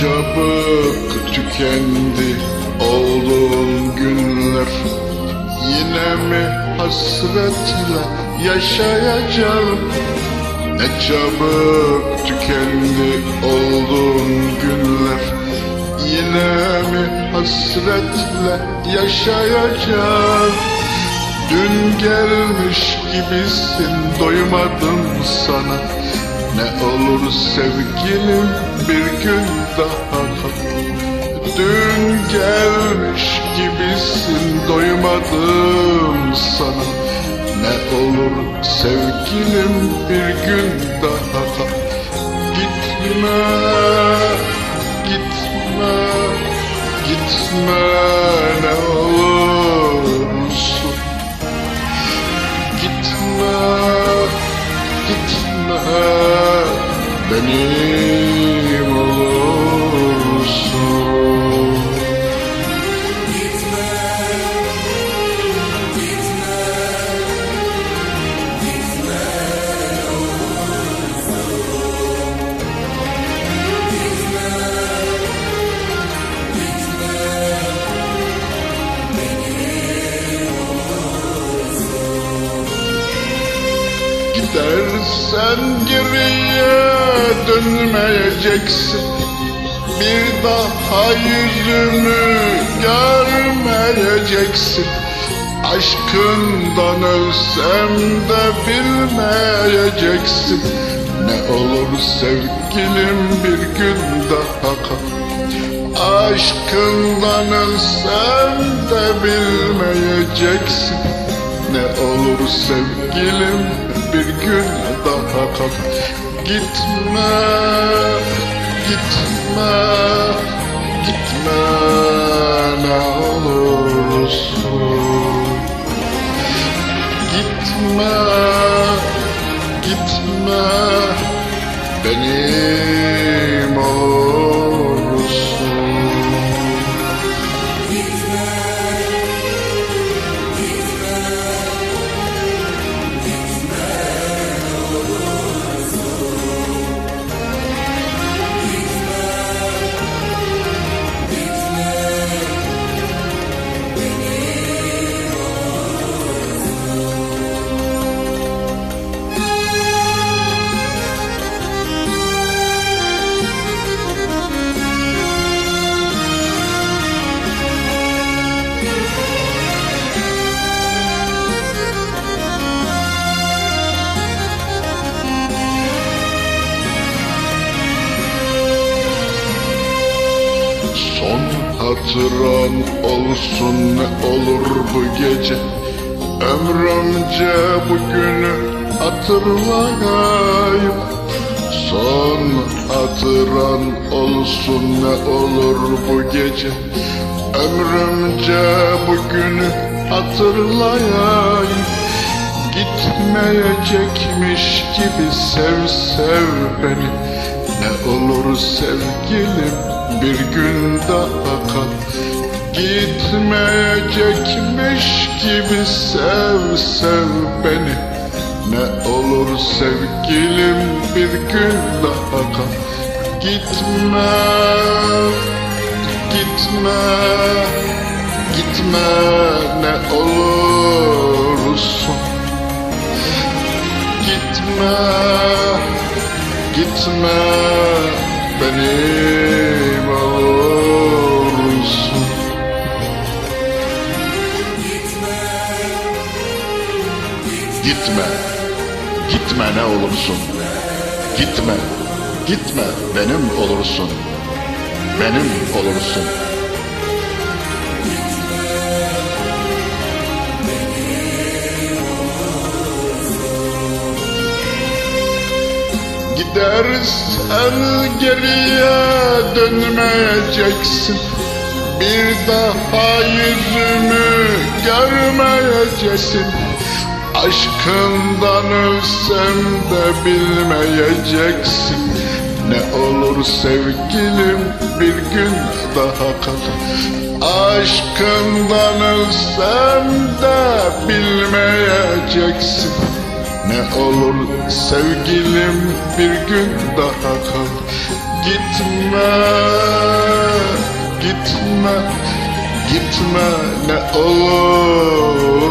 çabuk tükendi olduğum günler. Yine mi hasretle yaşayacağım? Ne çabuk tükendi olduğum günler. Yine mi hasretle yaşayacağım? Dün gelmiş gibisin doymadım sana. Ne olur sevgilim bir gün daha. Dün gelmiş gibisin doymadım sana. Ne olur sevgilim bir gün daha. Gitme, gitme, gitme ne olursun. Gitme, gitme benim Gidersen geriye dönmeyeceksin. Bir daha yüzümü görmeyeceksin. Aşkından ölsem de bilmeyeceksin. Ne olur sevgilim bir gün daha kal. Aşkından ölsem de bilmeyeceksin Ne olur sevgilim bir gün daha kal Gitme, gitme, gitme ne olursun hatıran olsun ne olur bu gece. Ömrümce bugünü hatırlayayım. Son hatıran olsun ne olur bu gece. Ömrümce bugünü hatırlayayım. Gitmeyecekmiş gibi sev sev beni. Ne olur sevgilim bir gün daha kal Gitmeyecekmiş gibi sev sev beni. Ne olur sevgilim bir gün daha kal Gitme, gitme, gitme. Ne olursun. Gitme, gitme benim Gitme, gitme ne olursun. Gitme, gitme. Benim olursun. Benim olursun. Gidersen geriye dönmeyeceksin. Bir daha yüzümü görmeyeceksin Aşkından ölsem de bilmeyeceksin. Ne olur sevgilim bir gün daha kal. Aşkından ölsem de bilmeyeceksin. Ne olur sevgilim bir gün daha kal. Gitme, gitme, gitme ne olursun